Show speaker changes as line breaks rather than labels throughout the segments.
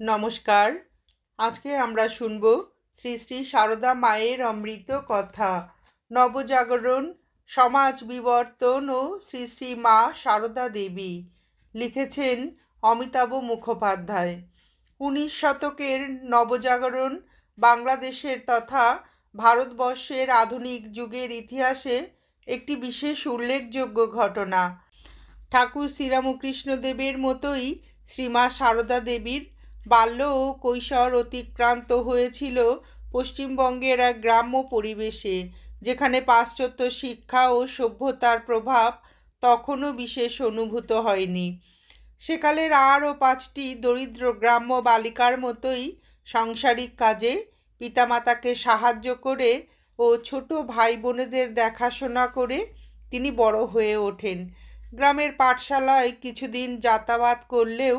নমস্কার। আজকে আমরা শুনব শ্রী শ্রী সারদা মায়ের অমৃত কথা। নবজাগরণ, সমাজ বিবর্তন ও শ্রী শ্রী মা সারদা দেবী লিখেছেন অমিতাভ মুখোপাধ্যায়। উনিশ শতকের নবজাগরণ বাংলাদেশের তথা ভারতবর্ষের আধুনিক যুগের ইতিহাসে একটি বিশেষ উল্লেখযোগ্য ঘটনা। ঠাকুর শ্রীরামকৃষ্ণদেবের মতোই শ্রীমা সারদা দেবীর বাল্য ও কৈশোর অতিক্রান্ত হয়েছিল পশ্চিমবঙ্গের এক গ্রাম্য পরিবেশে, যেখানে পাশ্চাত্য শিক্ষা ও সভ্যতার প্রভাব তখনও বিশেষ অনুভূত হয়নি। সেকালের আরও পাঁচটি দরিদ্র গ্রাম্য বালিকার মতোই সাংসারিক কাজে পিতামাতাকে সাহায্য করে ও ছোট ভাই বোনেদের দেখাশোনা করে তিনি বড় হয়ে ওঠেন। গ্রামের পাঠশালায় কিছুদিন যাতায়াত করলেও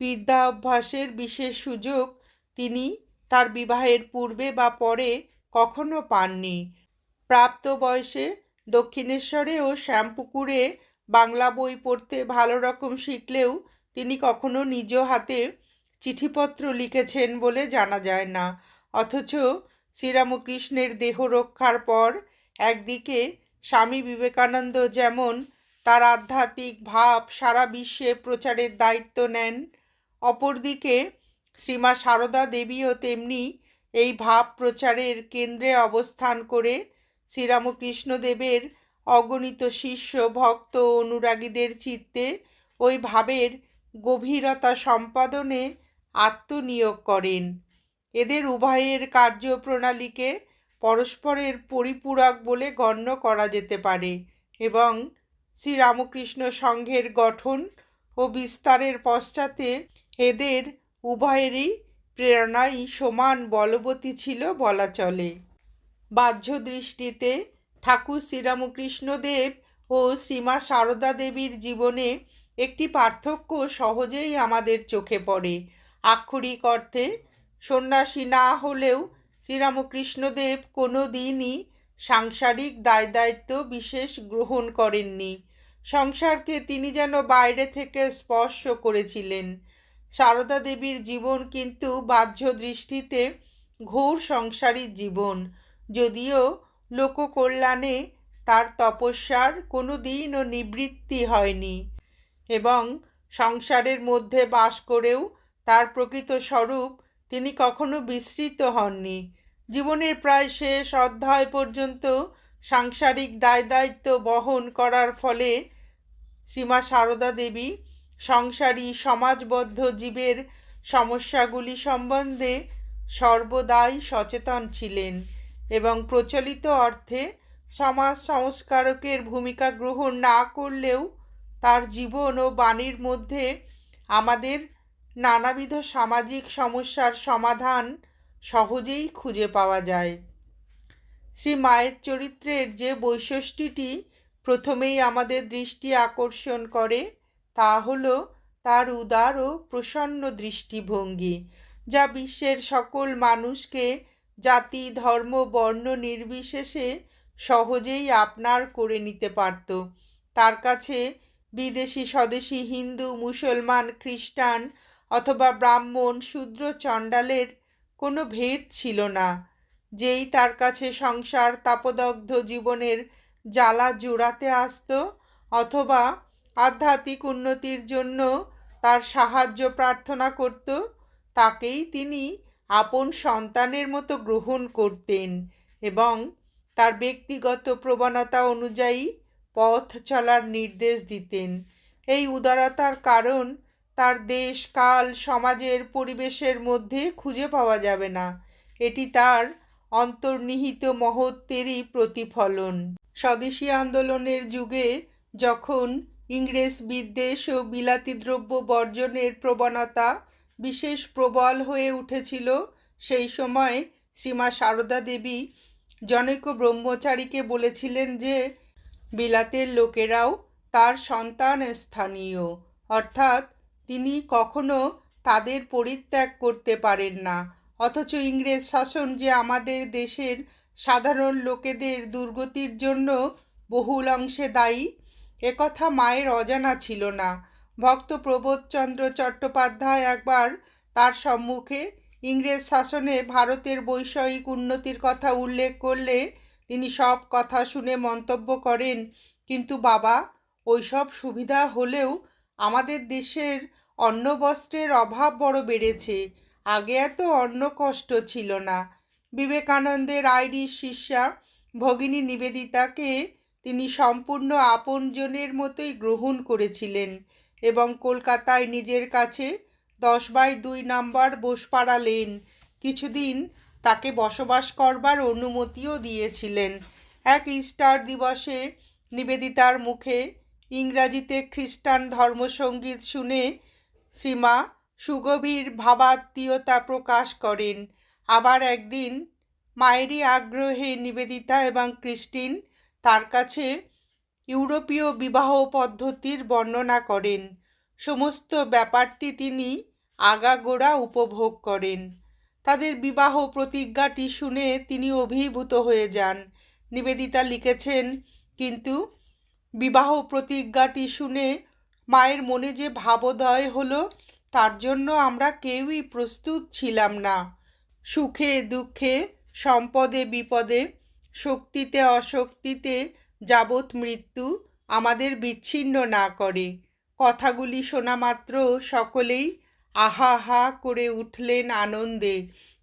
বিদ্যা অভ্যাসের বিশেষ সুযোগ তিনি তার বিবাহের পূর্বে বা পরে কখনো পাননি। প্রাপ্ত বয়সে দক্ষিণেশ্বরে ও শ্যামপুকুরে বাংলা বই পড়তে ভালো রকম শিখলেও তিনি কখনো নিজ হাতে চিঠিপত্র লিখেছেন বলে জানা যায় না। অথচ শ্রীরামকৃষ্ণের দেহ রক্ষার পর একদিকে স্বামী বিবেকানন্দ যেমন তার আধ্যাত্মিক ভাব সারা বিশ্বে প্রচারের দায়িত্ব নেন অপরদিকে শ্রীমা সারদা দেবীও তেমনি এই ভাব প্রচারের কেন্দ্রে অবস্থান করে শ্রীরামকৃষ্ণদেবের অগণিত শিষ্য, ভক্ত, অনুরাগীদের চিত্তে ওই ভাবের গভীরতা সম্পাদনে আত্মনিয়োগ করেন। এদের উভয়ের কার্যপ্রণালীকে পরস্পরের পরিপূরক বলে গণ্য করা যেতে পারে এবং শ্রীরামকৃষ্ণ সংঘের গঠন ও বিস্তারের পশ্চাতে এদের উভয়েরই প্রেরণাই সমান বলবতী ছিল বলা চলে। বাহ্য দৃষ্টিতে ঠাকুর শ্রীরামকৃষ্ণদেব ও শ্রীমা সারদা দেবীর জীবনে একটি পার্থক্য সহজেই আমাদের চোখে পড়ে। আক্ষরিক অর্থে, সন্ন্যাসী না হলেও শ্রীরামকৃষ্ণদেব কোনো দিনই সাংসারিক দায় দায়িত্ব বিশেষ গ্রহণ করেননি। সংসারকে তিনি যেন বাইরে থেকে স্পর্শ করেছিলেন। সারদা দেবীর জীবন কিন্তু বাহ্য দৃষ্টিতে ঘোর সংসারী জীবন। যদিও লোককল্যাণে তার তপস্যার কোনো দিনও নিবৃত্তি হয়নি এবং সংসারের মধ্যে বাস করেও তার প্রকৃত স্বরূপ তিনি কখনো বিস্মৃত হননি। জীবনের প্রায় শেষ অধ্যায় পর্যন্ত সাংসারিক দায় দায়িত্ব বহন করার ফলে শ্রীমা সারদা দেবী সংসারী, সমাজবদ্ধ জীবের সমস্যাগুলি সম্বন্ধে সর্বদাই সচেতন ছিলেন এবং প্রচলিত অর্থে সমাজ সংস্কারকের ভূমিকা গ্রহণ না করলেও তার জীবন ও বাণীর মধ্যে আমাদের নানাবিধ সামাজিক সমস্যার সমাধান সহজেই খুঁজে পাওয়া যায়। শ্রী মায়ের চরিত্রের যে বৈশিষ্ট্যটি প্রথমেই আমাদের দৃষ্টি আকর্ষণ করে, তা হল তার উদার ও প্রসন্ন দৃষ্টিভঙ্গি, যা বিশ্বের সকল মানুষকে জাতি, ধর্ম, বর্ণ নির্বিশেষে সহজেই আপনার করে নিতে পারত। তার কাছে বিদেশি স্বদেশী হিন্দু, মুসলমান, খ্রিস্টান অথবা ব্রাহ্মণ, শূদ্র, চণ্ডালের কোনো ভেদ ছিল না। যেই তার কাছে সংসার, তাপদগ্ধ জীবনের জ্বালা জোড়াতে আসতো অথবা আধ্যাত্মিক উন্নতির জন্য তার সাহায্য প্রার্থনা করত, তাকেই তিনি আপন সন্তানের মতো গ্রহণ করতেন এবং তার ব্যক্তিগত প্রবণতা অনুযায়ী পথ চলার নির্দেশ দিতেন। এই উদারতার কারণ তার দেশ, কাল, সমাজের পরিবেশের মধ্যে খুঁজে পাওয়া যাবে না। এটি তার অন্তর্নিহিত মহত্বেরই প্রতিফলন। স্বদেশী আন্দোলনের যুগে যখন ইংরেজ বিদ্বেষ ও বিলাতি দ্রব্য বর্জনের প্রবণতা বিশেষ প্রবল হয়ে উঠেছিল, সেই সময় শ্রীমা সারদা দেবী জনৈক ব্রহ্মচারীকে বলেছিলেন যে, বিলাতের লোকেরাও তার সন্তান স্থানীয়, অর্থাৎ তিনি কখনো তাদের পরিত্যাগ করতে পারেন না। অথচ ইংরেজ শাসন যে আমাদের দেশের সাধারণ লোকেদের দুর্গতির জন্য বহুল অংশে দায়ী একথা মায়ের অজানা ছিল না। ভক্ত প্রবোধচন্দ্র চট্টোপাধ্যায় একবার তার সম্মুখে ইংরেজ শাসনে ভারতের বৈষয়িক উন্নতির কথা উল্লেখ করলে তিনি সব কথা শুনে মন্তব্য করেন, কিন্তু বাবা, ওইসব সুবিধা হলেও আমাদের দেশের অন্ন বস্ত্রের অভাব বড় বেড়েছে। আগে এত অন্য কষ্ট ছিল না। বিবেকানন্দের আইরিশ শিষ্যা ভগিনী নিবেদিতাকে তিনি সম্পূর্ণ আপনজনের মতোই গ্রহণ করেছিলেন এবং কলকাতায় নিজের কাছে দশ বাই দুই নাম্বার বোসপাড়া লেন কিছুদিন তাকে বসবাস করবার অনুমতিও দিয়েছিলেন। এক ইস্টার দিবসে নিবেদিতার মুখে ইংরাজিতে খ্রিস্টান ধর্মসঙ্গীত শুনে শ্রীমা সুগভীর ভাবাত্মীয়তা প্রকাশ করেন। আবার একদিন মায়েরই আগ্রহে নিবেদিতা এবং ক্রিস্টিন তার কাছে ইউরোপীয় বিবাহ পদ্ধতির বর্ণনা করেন। সমস্ত ব্যাপারটি তিনি আগাগোড়া উপভোগ করেন। তাদের বিবাহ প্রতিজ্ঞাটি শুনে তিনি অভিভূত হয়ে যান। নিবেদিতা লিখেছেন, কিন্তু বিবাহ প্রতিজ্ঞাটি শুনে মায়ের মনে যে ভাবোদয় হলো তার জন্য আমরা কেউই প্রস্তুত ছিলাম না। সুখে, দুঃখে, সম্পদে, বিপদে, শক্তিতে, অশক্তিতে যাবৎ মৃত্যু আমাদের বিচ্ছিন্ন না করে। কথাগুলি শোনা মাত্র সকলেই আহা হা করে উঠলেন আনন্দে।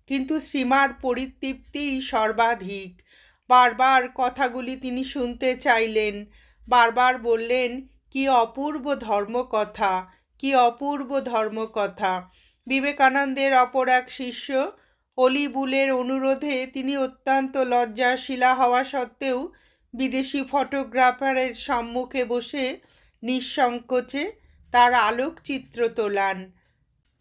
কিন্তু শ্রীমার পরিতৃপ্তিই সর্বাধিক। বারবার কথাগুলি তিনি শুনতে চাইলেন, বারবার বললেন, কি অপূর্ব ধর্মকথা! অপূর্ব ধর্মকথা। বিবেকানন্দের অপর এক শিষ্য অলিবুলের অনুরোধে তিনি অত্যন্ত লজ্জাশীলা হওয়া সত্ত্বেও বিদেশি ফটোগ্রাফারের সম্মুখে বসে নিঃসংকোচে তার আলোকচিত্র তোলান।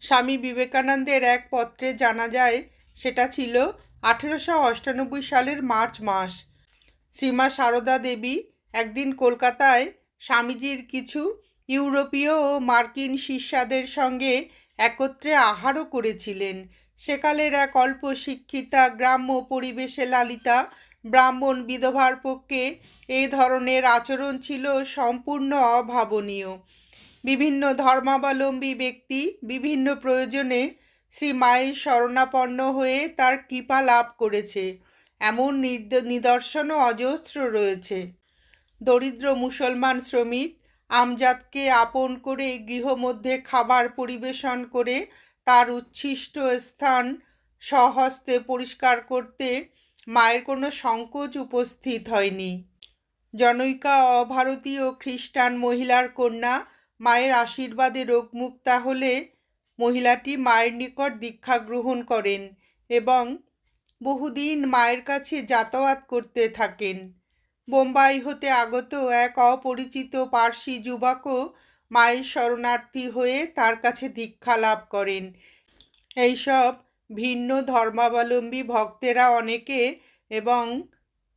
স্বামী বিবেকানন্দের এক পত্রে জানা যায়, সেটা ছিল আঠেরোশো অষ্টানব্বই সালের মার্চ মাস। শ্রীমা সারদা দেবী একদিন কলকাতায় স্বামীজির কিছু ইউরোপীয় ও মার্কিন শিষ্যাদের সঙ্গে একত্রে আহারও করেছিলেন। সেকালের এক অল্প শিক্ষিতা গ্রাম্য পরিবেশে লালিতা ব্রাহ্মণ বিধবার পক্ষে এই ধরনের আচরণ ছিল সম্পূর্ণ অভাবনীয়। বিভিন্ন ধর্মাবলম্বী ব্যক্তি বিভিন্ন প্রয়োজনে শ্রী মায়ের শরণাপন্ন হয়ে তার কৃপা লাভ করেছে। এমন নিদর্শনও অজস্র রয়েছে। দরিদ্র মুসলমান শ্রমিক আমজাদকে আপন করে গৃহমধ্যে খাবার পরিবেশন করে তার উচ্ছিষ্ট স্থান স্বহস্তে পরিষ্কার করতে মায়ের কোনো সংকোচ উপস্থিত হয়নি। জনৈকা অভারতীয় খ্রিস্টান মহিলার কন্যা মায়ের আশীর্বাদে রোগমুক্তা হলে মহিলাটি মায়ের নিকট দীক্ষা গ্রহণ করেন এবং বহুদিন মায়ের কাছে যাতায়াত করতে থাকেন। বোম্বাই হতে আগত এক অপরিচিত পার্সি যুবকও মায়ের শরণার্থী হয়ে তার কাছে দীক্ষা লাভ করেন। এইসব ভিন্ন ধর্মাবলম্বী ভক্তেরা অনেকে এবং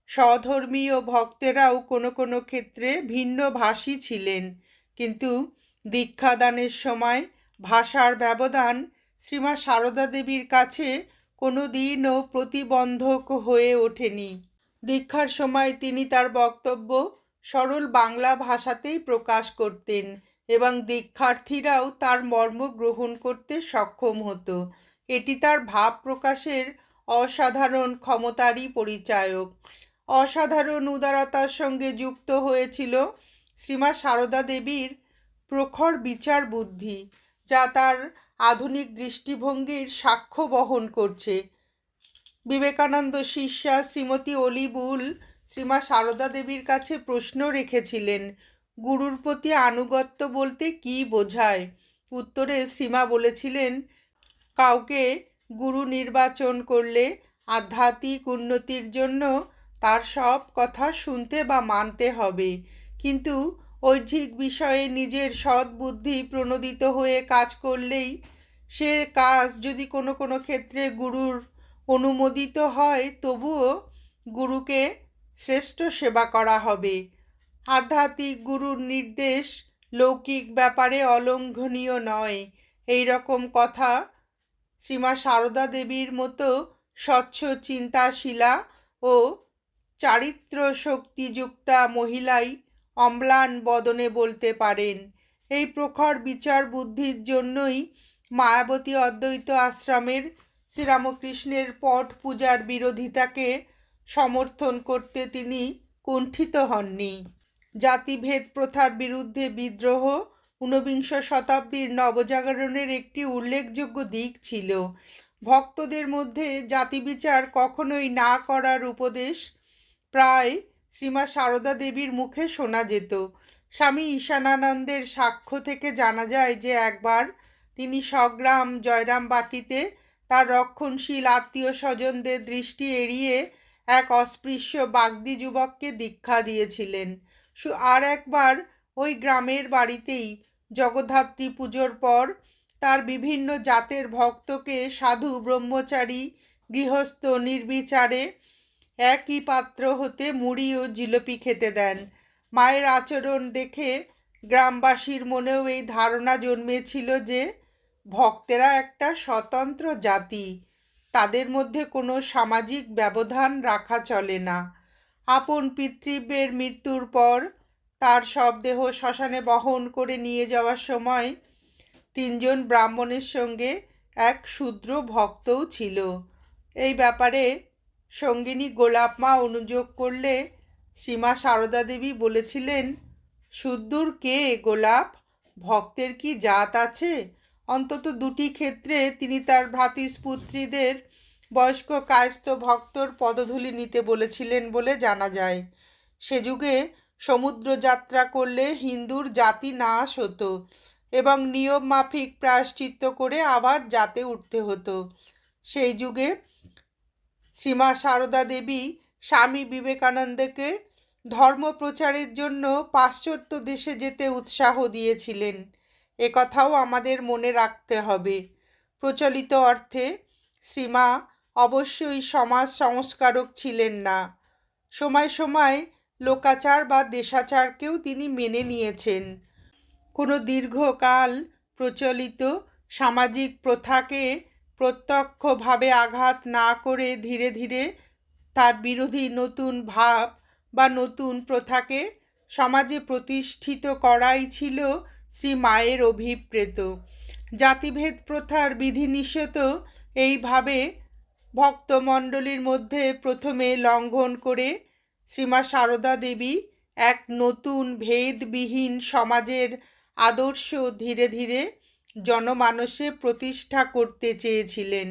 স্বধর্মীয় ভক্তেরাও কোনো কোনো ক্ষেত্রে ভিন্ন ভাষী ছিলেন। কিন্তু দীক্ষাদানের সময় ভাষার ব্যবধান শ্রীমা সারদা দেবীর কাছে কোনো দিনও প্রতিবন্ধক হয়ে ওঠেনি। দীক্ষার সময় তিনি তার বক্তব্য সরল বাংলা ভাষাতেই প্রকাশ করতেন এবং দীক্ষার্থীরাও তার মর্ম গ্রহণ করতে সক্ষম হতো। এটি তার ভাব প্রকাশের অসাধারণ ক্ষমতারই পরিচায়ক। অসাধারণ উদারতার সঙ্গে যুক্ত হয়েছিল শ্রীমা সারদা দেবীর প্রখর বিচার বুদ্ধি, যা তার আধুনিক দৃষ্টিভঙ্গির সাক্ষ্য বহন করছে। বিবেকানন্দ শিষ্যা শ্রীমতী অলিবুল শ্রীমা সারদা দেবীর কাছে প্রশ্ন রেখেছিলেন, গুরুর প্রতি আনুগত্য বলতে কি বোঝায়? উত্তরে শ্রীমা বলেছিলেন, কাউকে গুরু নির্বাচন করলে আধ্যাত্মিক উন্নতির জন্য তার সব কথা শুনতে বা মানতে হবে। কিন্তু ঐহিক বিষয়ে নিজের সৎ বুদ্ধি প্রণোদিত হয়ে কাজ করলেই সে কাজ যদি কোনো কোনো ক্ষেত্রে গুরুর অনুমোদিত হয়, তবুও গুরুকে শ্রেষ্ঠ সেবা করা হবে। আধ্যাত্মিক গুরুর নির্দেশ লৌকিক ব্যাপারে অলঙ্ঘনীয় নয়। এই রকম কথা শ্রীমা সারদা দেবীর মতো স্বচ্ছ চিন্তাশীলা ও চারিত্র শক্তিযুক্তা মহিলাই অম্লান বদনে বলতে পারেন। এই প্রখর বিচার বুদ্ধির জন্যই মায়াবতী অদ্বৈত আশ্রমের শ্রীরামকৃষ্ণের পট পূজার বিরোধিতাকে সমর্থন করতে তিনি কুণ্ঠিত হননি। জাতিভেদ প্রথার বিরুদ্ধে বিদ্রোহ ঊনবিংশ শতাব্দীর নবজাগরণের একটি উল্লেখযোগ্য দিক ছিল। ভক্তদের মধ্যে জাতিবিচার কখনোই না করার উপদেশ প্রায় শ্রীমা সারদা দেবীর মুখে শোনা যেত। স্বামী ঈশানানন্দের সাক্ষ্য থেকে জানা যায় যে একবার তিনি সগ্রাম জয়রাম বাটিতে তার রক্ষণশীল আত্মীয় স্বজনদের দৃষ্টি এড়িয়ে এক অস্পৃশ্য বাগদি যুবককে দীক্ষা দিয়েছিলেন। আর একবার ওই গ্রামের বাড়িতেই জগদ্ধাত্রী পুজোর পর তার বিভিন্ন জাতের ভক্তকে সাধু, ব্রহ্মচারী, গৃহস্থ নির্বিচারে একই পাত্র হতে মুড়ি ও জিলিপি খেতে দেন। মায়ের আচরণ দেখে গ্রামবাসীর মনেও এই ধারণা জন্মেছিল যে ভক্তেরা একটা স্বতন্ত্র জাতি। তাদের মধ্যে কোনো সামাজিক ব্যবধান রাখা চলে না। আপন পিতৃব্যের মৃত্যুর পর তার শবদেহ শ্মশানে বহন করে নিয়ে যাওয়ার সময় তিনজন ব্রাহ্মণের সঙ্গে এক শূদ্র ভক্তও ছিল। এই ব্যাপারে সঙ্গিনী গোলাপ মা অনুযোগ করলে শ্রীমা সারদা দেবী বলেছিলেন শুদ্ধুর কে গোলাপ? ভক্তের কি জাত আছে? অন্তত দুটি ক্ষেত্রে তিনি তার ভ্রাতৃস্পুত্রীদের বয়স্ক কায়স্থ ভক্তর পদধূলি নিতে বলেছিলেন বলে জানা যায়। সে যুগে সমুদ্র যাত্রা করলে হিন্দুর জাতি নাশ হতো এবং নিয়ম মাফিক প্রায়শ্চিত্ত করে আবার জাতে উঠতে হতো। সেই যুগে শ্রীমা সারদা দেবী স্বামী বিবেকানন্দকে ধর্ম প্রচারের জন্য পাশ্চাত্য দেশে যেতে উৎসাহ দিয়েছিলেন। এ কথাও আমাদের মনে রাখতে হবে। প্রচলিত অর্থে শ্রীমা অবশ্যই সমাজ সংস্কারক ছিলেন না। সময় সময় লোকাচার বা দেশাচারকেও তিনি মেনে নিয়েছেন। কোনো দীর্ঘকাল প্রচলিত সামাজিক প্রথাকে প্রত্যক্ষভাবে আঘাত না করে ধীরে ধীরে তার বিরোধী নতুন ভাব বা নতুন প্রথাকে সমাজে প্রতিষ্ঠিত করাই ছিল শ্রী মায়ের অভিপ্রেত। জাতিভেদ প্রথার বিধিনিষেধ এইভাবে ভক্তমণ্ডলীর মধ্যে প্রথমে লঙ্ঘন করে শ্রীমা সারদা দেবী এক নতুন ভেদবিহীন সমাজের আদর্শ ধীরে ধীরে জনমানসে প্রতিষ্ঠা করতে চেয়েছিলেন।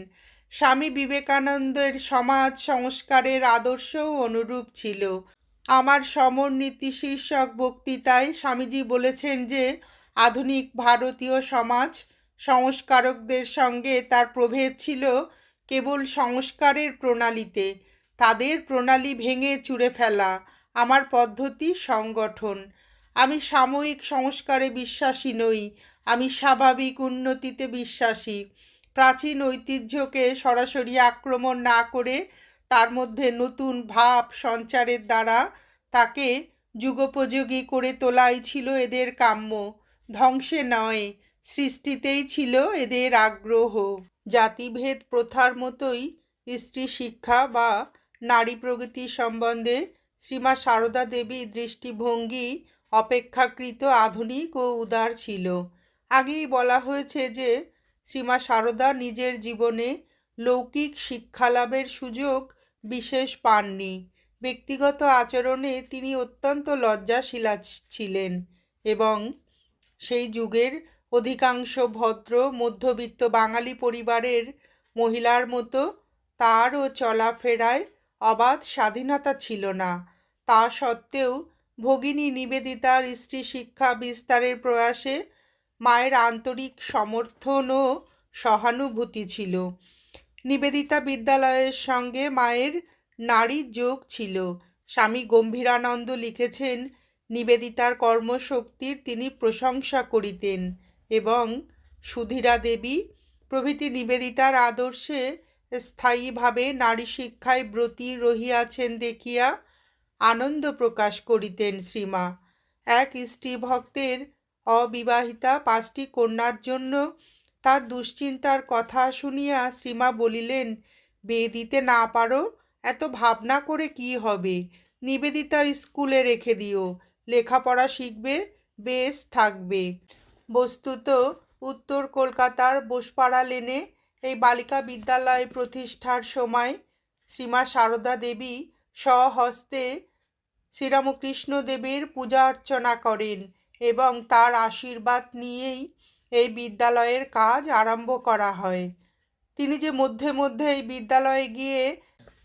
স্বামী বিবেকানন্দের সমাজ সংস্কারের আদর্শও অনুরূপ ছিল। আমার সমরনীতি শীর্ষক বক্তৃতায় স্বামীজি বলেছেন যে আধুনিক ভারতীয় সমাজ সংস্কারকদের সঙ্গে তার প্রভেদ ছিল কেবল সংস্কারের প্রণালীতে। তাদের প্রণালী ভেঙে চুরে ফেলা আমার পদ্ধতি সংগঠন। আমি সাময়িক সংস্কারে বিশ্বাসী নই, আমি স্বাভাবিক উন্নতিতে বিশ্বাসী। প্রাচীন ঐতিহ্যকে সরাসরি আক্রমণ না করে তার মধ্যে নতুন ভাব সঞ্চারের দ্বারা তাকে যুগোপযোগী করে তোলাই ছিল এদের কাম্য। ধ্বংসে নয়। সৃষ্টিতেই ছিল এদের আগ্রহ। জাতিভেদ প্রথার মতোই স্ত্রী শিক্ষা বা নারী প্রগতি সম্বন্ধে শ্রীমা সারদা দেবী দৃষ্টিভঙ্গি অপেক্ষাকৃত আধুনিক ও উদার ছিল। আগেই বলা হয়েছে যে, শ্রীমা সারদা নিজের জীবনে লৌকিক শিক্ষালাভের সুযোগ বিশেষ পাননি। ব্যক্তিগত আচরণে তিনি অত্যন্ত লজ্জাশীলা ছিলেন এবং সেই যুগের অধিকাংশ ভদ্র, মধ্যবিত্ত বাঙালি পরিবারের মহিলার মতো তারও চলাফেরায় অবাধ স্বাধীনতা ছিল না। তা সত্ত্বেও ভগিনী নিবেদিতার স্ত্রী শিক্ষা বিস্তারের প্রয়াসে মায়ের আন্তরিক সমর্থন ও সহানুভূতি ছিল। নিবেদিতা বিদ্যালয়ের সঙ্গে মায়ের নারী যোগ ছিল। স্বামী গম্ভীরানন্দ লিখেছেন নিবেদিতার কর্মশক্তির তিনি প্রশংসা করিতেন এবং সুধীরা দেবী প্রভৃতি নিবেদিতার আদর্শে স্থায়ীভাবে নারী শিক্ষায় ব্রতী রহিয়াছেন দেখিয়া আনন্দ প্রকাশ করিতেন শ্রীমা। এক স্ত্রী ভক্তের অবিবাহিতা পাঁচটি কন্যার জন্য তার দুশ্চিন্তার কথা শুনিয়া শ্রীমা বলিলেন, বিয়ে দিতে না পারো, এত ভাবনা করে কি হবে? নিবেদিতার স্কুলে রেখে দিও। লেখাপড়া শিখবে, বেশ থাকবে। বস্তুত উত্তর কলকাতার বোসপাড়া লেনে এই বালিকা বিদ্যালয় প্রতিষ্ঠার সময় শ্রীমা সারদা দেবী স্বহস্তে শ্রীরামকৃষ্ণ দেবের পূজা অর্চনা করেন এবং তার আশীর্বাদ নিয়েই এই বিদ্যালয়ের কাজ আরম্ভ করা হয়। তিনি যে মধ্যে মধ্যে এই বিদ্যালয়ে গিয়ে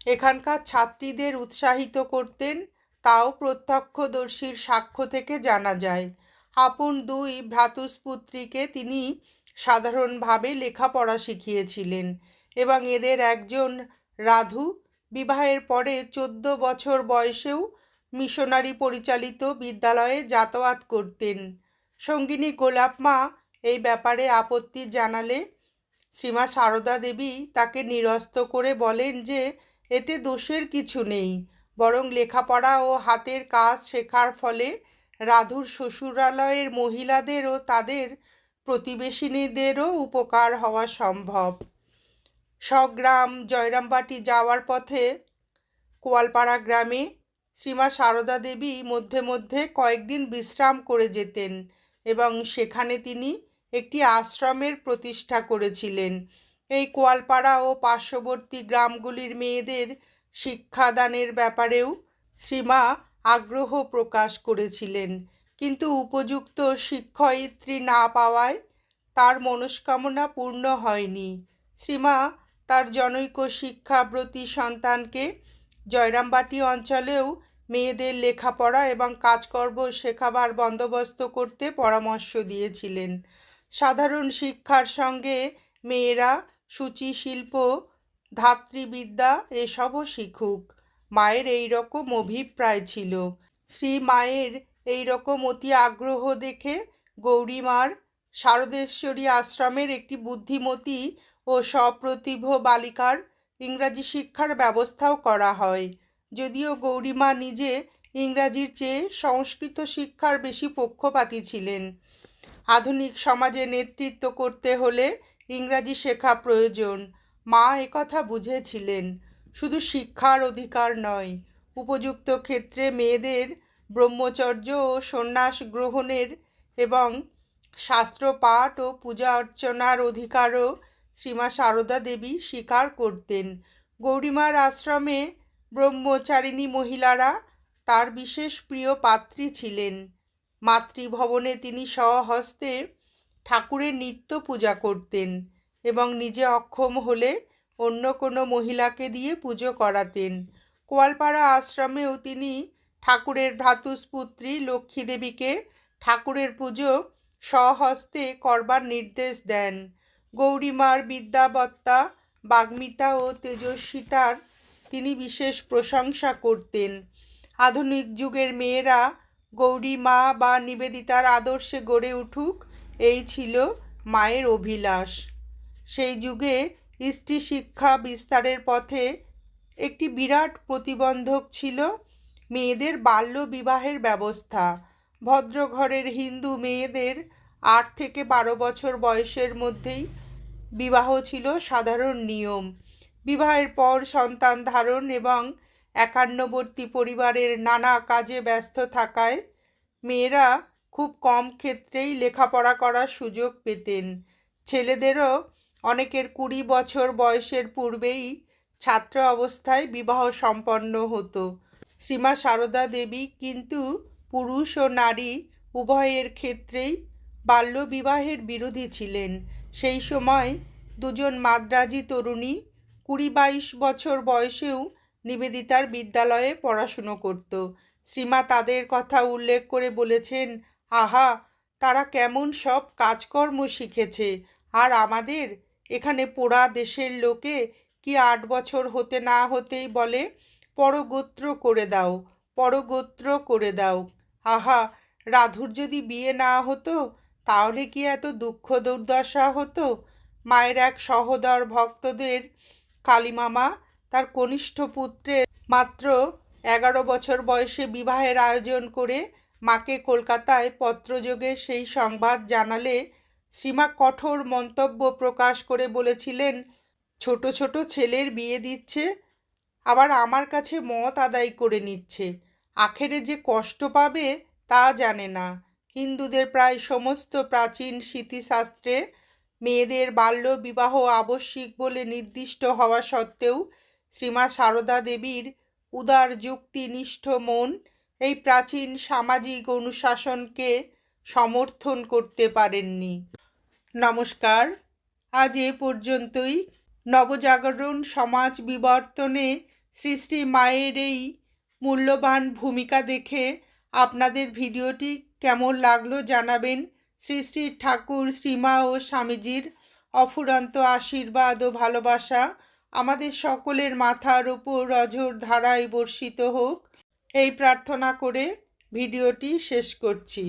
এখানকার ছাত্রীদের উৎসাহিত করতেন তাও প্রত্যক্ষদর্শীর সাক্ষ্য থেকে জানা যায়। আপন দুই ভ্রাতুষ্পুত্রীকে তিনি সাধারণভাবে লেখাপড়া শিখিয়েছিলেন এবং এদের একজন রাধু বিবাহের পরে চোদ্দ বছর বয়সেও মিশনারি পরিচালিত বিদ্যালয়ে যাতায়াত করতেন। সঙ্গিনী গোলাপ মা এই ব্যাপারে আপত্তি জানালে শ্রীমা সারদা দেবী তাকে নিরস্ত করে বলেন যে, এতে দোষের কিছু নেই। বরং লেখাপড়া ও হাতের কাজ শেখার ফলে রাধুর শ্বশুরালয়ের মহিলাদেরও তাদের প্রতিবেশিনীদেরও উপকার হওয়া সম্ভব। স্বগ্রাম জয়রামবাটি যাওয়ার পথে কোয়ালপাড়া গ্রামে শ্রীমা সারদা দেবী মধ্যে মধ্যে কয়েকদিন বিশ্রাম করে যেতেন এবং সেখানে তিনি একটি আশ্রমের প্রতিষ্ঠা করেছিলেন। এই কোয়ালপাড়া ও পার্শ্ববর্তী গ্রামগুলির মেয়েদের শিক্ষাদানের ব্যাপারেও শ্রীমা আগ্রহ প্রকাশ করেছিলেন। কিন্তু উপযুক্ত শিক্ষয়িত্রী না পাওয়ায় তার মনস্কামনা পূর্ণ হয়নি। শ্রীমা তার জনৈক শিক্ষাব্রতী সন্তানকে জয়রামবাটি অঞ্চলেও মেয়েদের লেখাপড়া এবং কাজকর্ম শেখাবার বন্দোবস্ত করতে পরামর্শ দিয়েছিলেন। সাধারণ শিক্ষার সঙ্গে মেয়েরা সূচি শিল্প ধাত্রীবিদ্যা এসবও শিখুক। মায়ের এই রকম অভিপ্রায় ছিল। শ্রী মায়ের এই রকম অতি আগ্রহ দেখে গৌরীমার শারদেশ্বরী আশ্রমের একটি বুদ্ধিমতী ও সপ্রতিভ বালিকার ইংরাজি শিক্ষার ব্যবস্থাও করা হয়। যদিও গৌরীমা নিজে ইংরাজির চেয়ে সংস্কৃত শিক্ষার বেশি পক্ষপাতী ছিলেন। আধুনিক সমাজে নেতৃত্ব করতে হলে ইংরাজি শেখা প্রয়োজন। মা একথা বুঝেছিলেন। শুধু শিক্ষার অধিকার নয়, উপযুক্ত ক্ষেত্রে মেয়েদের ব্রহ্মচর্য ও সন্ন্যাস গ্রহণের এবং শাস্ত্র পাঠ ও পূজা অর্চনার অধিকারও শ্রীমা সারদা দেবী স্বীকার করতেন। গৌরীমার আশ্রমে ব্রহ্মচারিণী মহিলারা তার বিশেষ প্রিয় পাত্রী ছিলেন। মাতৃভবনে তিনি স্বহস্তে ঠাকুরের নিত্য পূজা করতেন। এবং নিজে অক্ষম হলে অন্য কোনো মহিলাকে দিয়ে পুজো করাতেন। কোয়ালপাড়া আশ্রমেও তিনি ঠাকুরের ভ্রাতুষ্পুত্রী লক্ষ্মী দেবীকে ঠাকুরের পুজো স্বহস্তে করবার নির্দেশ দেন। গৌরীমার বিদ্যাবত্তা, বাগ্মিতা ও তেজস্বিতার তিনি বিশেষ প্রশংসা করতেন। আধুনিক যুগের মেয়েরা গৌরী মা বা নিবেদিতার আদর্শে গড়ে উঠুক, এই ছিল মায়ের অভিলাষ। সেই যুগে স্ত্রী শিক্ষা বিস্তারের পথে একটি বিরাট প্রতিবন্ধক ছিল মেয়েদের বাল্য বিবাহের ব্যবস্থা। ভদ্রঘরের হিন্দু মেয়েদের আট থেকে বারো বছর বয়সের মধ্যেই বিবাহ ছিল সাধারণ নিয়ম। বিবাহের পর সন্তান ধারণ এবং একান্নবর্তী পরিবারের নানা কাজে ব্যস্ত থাকায় মেয়েরা খুব কম ক্ষেত্রেই লেখাপড়া করার সুযোগ পেতেন। ছেলেদেরও অনেকের কুড়ি বছর বয়সের পূর্বেই ছাত্র অবস্থায় বিবাহ সম্পন্ন হতো। শ্রীমা সারদা দেবী কিন্তু পুরুষ ও নারী উভয়ের ক্ষেত্রেই বাল্যবিবাহের বিরোধী ছিলেন। সেই সময় দুজন মাদ্রাজি তরুণী কুড়ি বাইশ বছর বয়সেও নিবেদিতার বিদ্যালয়ে পড়াশুনো করত। শ্রীমা তাদের কথা উল্লেখ করে বলেছেন, আহা, তারা কেমন সব কাজকর্ম শিখেছে, আর আমাদের এখানে পোড়া দেশের লোকে কি আট বছর হতে না হতেই বলে, পরগোত্র করে দাও, পরগোত্র করে দাও। আহা, রাধুর যদি বিয়ে না হতো, তাহলে কি এত দুঃখ দুর্দশা হতো? মায়ের এক সহদর ভক্তদের কালীমামা, তার কনিষ্ঠ পুত্রের মাত্র এগারো বছর বয়সে বিবাহের আয়োজন করে মাকে কলকাতায় পত্রযোগে সেই সংবাদ জানালে শ্রীমা কঠোর মন্তব্য প্রকাশ করে বলেছিলেন, ছোট ছোট ছেলের বিয়ে দিচ্ছে, আবার আমার কাছে মত আদায় করে নিচ্ছে। আখেরে যে কষ্ট পাবে তা জানে না। হিন্দুদের প্রায় সমস্ত প্রাচীন স্মৃতিশাস্ত্রে মেয়েদের বাল্য বিবাহ আবশ্যিক বলে নির্দিষ্ট হওয়া সত্ত্বেও শ্রীমা সারদা দেবীর উদার যুক্তিনিষ্ঠ মন এই প্রাচীন সামাজিক অনুশাসনকে সমর্থন করতে পারেননি। নমস্কার। আজ এ পর্যন্তই। নবজাগরণ সমাজ বিবর্তনে সৃষ্টি মায়ের এই মূল্যবান ভূমিকা দেখে আপনাদের ভিডিওটি কেমন লাগল জানাবেন শ্রী ঠাকুর শ্রীমা ও স্বামীজির অফুরন্ত আশীর্বাদ ও ভালোবাসা। আমাদের সকলের মাথার উপর অঝোর ধারায় বর্ষিত হোক। এই প্রার্থনা করে ভিডিওটি শেষ করছি।